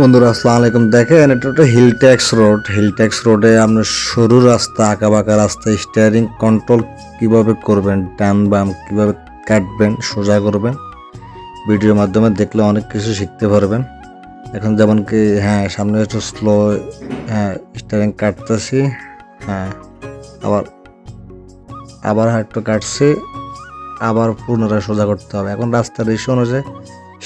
বন্ধুরা, আসসালামু আলাইকুম। দেখেন, এটা একটা hill tax road hill tax রোডে আপনার সরু রাস্তা আঁকা বাঁকা রাস্তা স্টিয়ারিং কন্ট্রোল কীভাবে করবেন, ডান বাম কীভাবে কাটবেন, সোজা করবেন, ভিডিওর মাধ্যমে দেখলে অনেক কিছু শিখতে পারবেন। এখন যেমন কি হ্যাঁ সামনে একটু স্লো হ্যাঁ স্টিয়ারিং কাটতেছি হ্যাঁ আবার আবার একটু কাটছি, আবার পুনরায় সোজা করতে হবে। এখন রাস্তার ইস্যু অনুযায়ী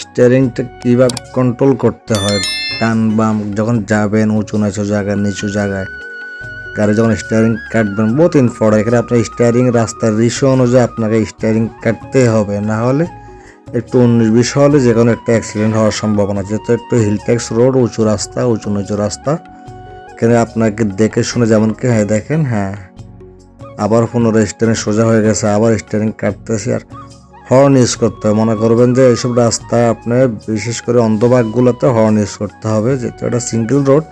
স্টিয়ারিংটা কীভাবে কন্ট্রোল করতে হয়? ডান বাম, যখন যাবেন উঁচু নিচু জায়গায় নিচু জায়গায়। গাড়ি যখন স্টিয়ারিং কাটবেন বহুত ইম্পর্টেন্ট এখানে আপনার স্টিয়ারিং রাস্তার রিসো অনুযায়ী আপনাকে স্টিয়ারিং কাটতে হবে। না হলে একটু উনিশ বিশ হলে যে কোনো একটা অ্যাক্সিডেন্ট হওয়ার সম্ভাবনা যেহেতু একটু হিলট্যাক্স রোড উঁচু রাস্তা, উঁচু নিচু রাস্তা। এখানে আপনাকে দেখে শুনে যেমন কি হ্যাঁ দেখেন হ্যাঁ। আবার পুনরায় স্টিয়ারিং সোজা হয়ে গেছে, আবার স্টিয়ারিং কাটতেছি, আর হর্ন ইউজ করতে হবে। মনে করবেন যে এইসব রাস্তায় আপনার বিশেষ করে অন্ধভাগগুলোতে হর্ন ইউজ করতে হবে, যেহেতু এটা সিঙ্গেল রোড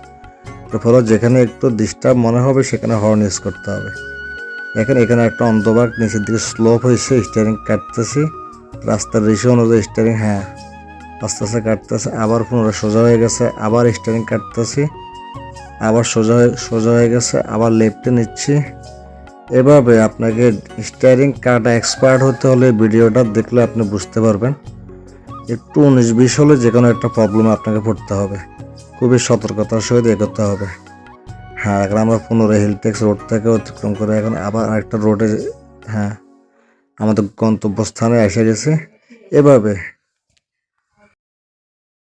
ফলে যেখানে একটু ডিস্টার্ব মনে হবে, সেখানে হর্ন ইউজ করতে হবে। দেখেন, এখানে একটা অন্ধভাগ নিচের দিকে স্লোপ হয়েছে স্টিয়ারিং কাটতেছি। রাস্তার রেশিও অনুযায়ী স্টিয়ারিং হ্যাঁ আস্তে আস্তে কাটতেছে, আবার পুনরায় সোজা হয়ে গেছে, আবার স্টিয়ারিং কাটতেছি, আবার সোজা সোজা হয়ে গেছে, আবার লেফটে নিচ্ছি। এভাবে আপনাকে স্টিয়ারিং কাটা এক্সপার্ট হতে হলে ভিডিওটা দেখলে আপনি বুঝতে পারবেন। একটু উনিশ বিশ হলে যে কোনো একটা প্রবলেমে আপনাকে পড়তে হবে। খুবই সতর্কতার সহিত এগোতে হবে। হ্যাঁ এখন আমরা পুনরায় হিলটেক্স রোড থেকে অতিক্রম করে এখন আবার আরেকটা রোডে হ্যাঁ আমাদের গন্তব্যস্থানে এসে গেছে। এভাবে